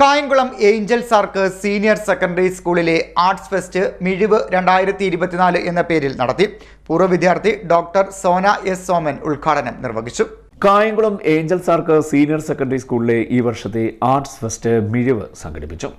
Kayamkulam angel's arc senior secondary സ്കൂളിലെ arts fest മിഴിവ് രണ്ടായിരത്തി ഇരുപത്തിനാല് എന്ന പേരിൽ നടത്തി. പൂർവ വിദ്യാർത്ഥി ഡോക്ടർ സോന എസ് സോമൻ ഉദ്ഘാടനം നിർവഹിച്ചു. Kayamkulam angel's arc senior secondary സ്കൂളിലെ ഈ വർഷത്തെ ആർട്സ് ഫെസ്റ്റ് മിഴിവ് സംഘടിപ്പിച്ചു.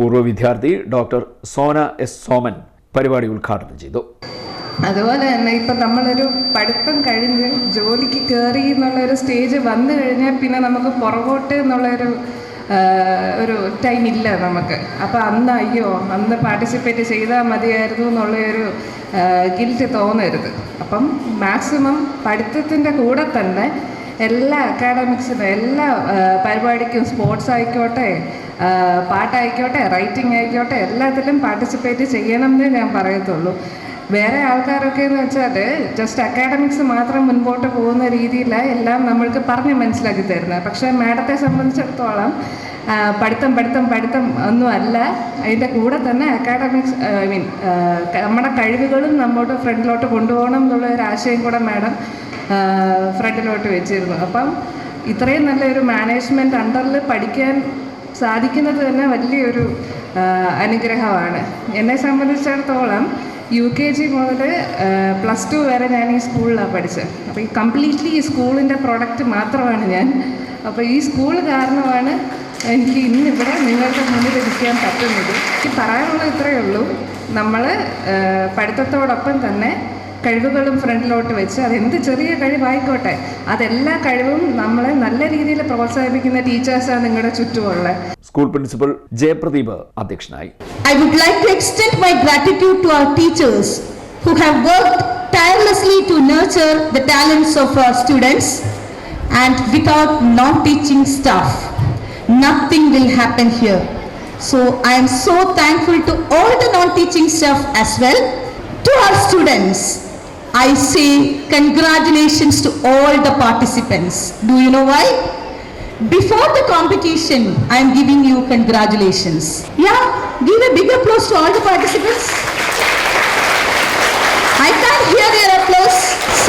പൂർവ വിദ്യാർത്ഥി ഡോക്ടർ സോന എസ് സോമൻ പരിപാടി ഉദ്ഘാടനം ചെയ്തു. അതുപോലെ തന്നെ ഇപ്പം നമ്മളൊരു പഠിത്തം കഴിഞ്ഞ് ജോലിക്ക് കയറി എന്നുള്ള ഒരു സ്റ്റേജ് വന്നു കഴിഞ്ഞാൽ പിന്നെ നമുക്ക് പുറകോട്ട് എന്നുള്ളൊരു ഒരു ടൈം ഇല്ല നമുക്ക്. അപ്പോൾ അന്ന് അയ്യോ അന്ന് പാർട്ടിസിപ്പേറ്റ് ചെയ്താൽ മതിയായിരുന്നു എന്നുള്ളൊരു ഗിൽറ്റ് തോന്നരുത്. അപ്പം മാക്സിമം പഠിത്തത്തിന്റെ കൂടെ തന്നെ എല്ലാ അക്കാഡമിക്സിനും എല്ലാ പരിപാടിക്കും സ്പോർട്സ് ആയിക്കോട്ടെ പാട്ടായിക്കോട്ടെ റൈറ്റിംഗ് ആയിക്കോട്ടെ എല്ലാത്തിലും പാർട്ടിസിപ്പേറ്റ് ചെയ്യണം എന്നേ ഞാൻ പറയത്തുള്ളൂ. വേറെ ആൾക്കാരൊക്കെ എന്ന് വെച്ചാൽ ജസ്റ്റ് അക്കാഡമിക്സ് മാത്രം മുൻപോട്ട് പോകുന്ന രീതിയിൽ എല്ലാം നമ്മൾക്ക് പറഞ്ഞ് മനസ്സിലാക്കി തരുന്നത്. പക്ഷേ മാഡത്തെ സംബന്ധിച്ചിടത്തോളം പഠിത്തം പഠിത്തം പഠിത്തം ഒന്നുമല്ല അതിന്റെ കൂടെ തന്നെ അക്കാഡമിക്സ് ഐ മീൻ നമ്മുടെ കഴിവുകളും നമ്മോട്ട് ഫ്രണ്ടിലോട്ട് കൊണ്ടുപോകണം എന്നുള്ള ഒരു ആശയം കൂടെ മാഡം ഫ്രണ്ടിലോട്ട് വെച്ചിരുന്നു. അപ്പം ഇത്രയും നല്ലൊരു മാനേജ്മെന്റ് അണ്ടറിൽ പഠിക്കാൻ സാധിക്കുന്നത് തന്നെ വലിയൊരു അനുഗ്രഹമാണ്. എന്നെ സംബന്ധിച്ചിടത്തോളം യു കെ ജി മുതൽ പ്ലസ് ടു വരെ ഞാൻ ഈ സ്കൂളിലാണ് പഠിച്ചത്. അപ്പോൾ ഈ കംപ്ലീറ്റ്ലി ഈ സ്കൂളിന്റെ പ്രോഡക്റ്റ് മാത്രമാണ് ഞാൻ. അപ്പോൾ ഈ സ്കൂൾ കാരണമാണ് എനിക്ക് ഇന്നിവിടെ നിങ്ങളുടെ മുന്നിൽ ഇരിക്കാൻ പറ്റുന്നത്. എനിക്ക് പറയാനുള്ളത് ഇത്രയേ ഉള്ളൂ. നമ്മൾ പഠിത്തത്തോടൊപ്പം തന്നെ കഴിവുകളും ഫ്രണ്ടിലോട്ട് വെച്ച് അതെന്ത് ചെറിയ കഴിവായിക്കോട്ടെ അതെല്ലാ കഴിവും നമ്മളെ നല്ല രീതിയിൽ പ്രോത്സാഹിപ്പിക്കുന്ന ടീച്ചേഴ്സാണ് നിങ്ങളുടെ ചുറ്റുമുള്ള സ്കൂൾ പ്രിൻസിപ്പൽ ജയപ്രദീപ് അധ്യക്ഷനായി I would like to extend my gratitude to our teachers who have worked tirelessly to nurture the talents of our students and without non-teaching staff, nothing will happen here. So I am so thankful to all the non-teaching staff as well. To our students, I say congratulations to all the participants. Do you know why? Before the competition, I am giving you congratulations. Yeah, give a big applause to all the participants. I can't hear their applause.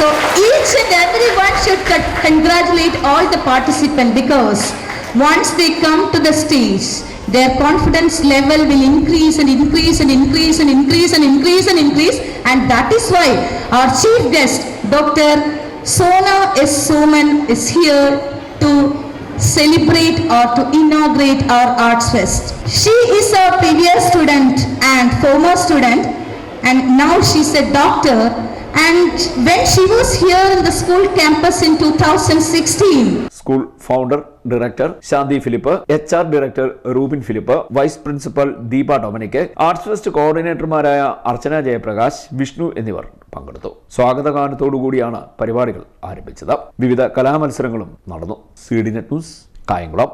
So each and everyone should congratulate all the participants because once they come to the stage, their confidence level will increase and increase and increase and increase and increase and increase. And that is why our chief guest, Dr. Sona S. Soman, is here to celebrate or to inaugurate our Arts Fest. She is a previous student and former student and now she's a doctor and when she was here in the school campus in 2016 school founder director Shanti Philip H R director Rubin Philip vice principal Deepa Dominic arts fest കോർഡിനേറ്റർമാരായ Archana Jayaprakash Vishnu എന്നിവർ പങ്കെടുത്തു. സ്വാഗതഗാനത്തോടുകൂടിയാണ് പരിപാടികൾ ആരംഭിച്ചത്. വിവിധ കലാമത്സരങ്ങളും നടന്നു. C D net news Kayamkulam.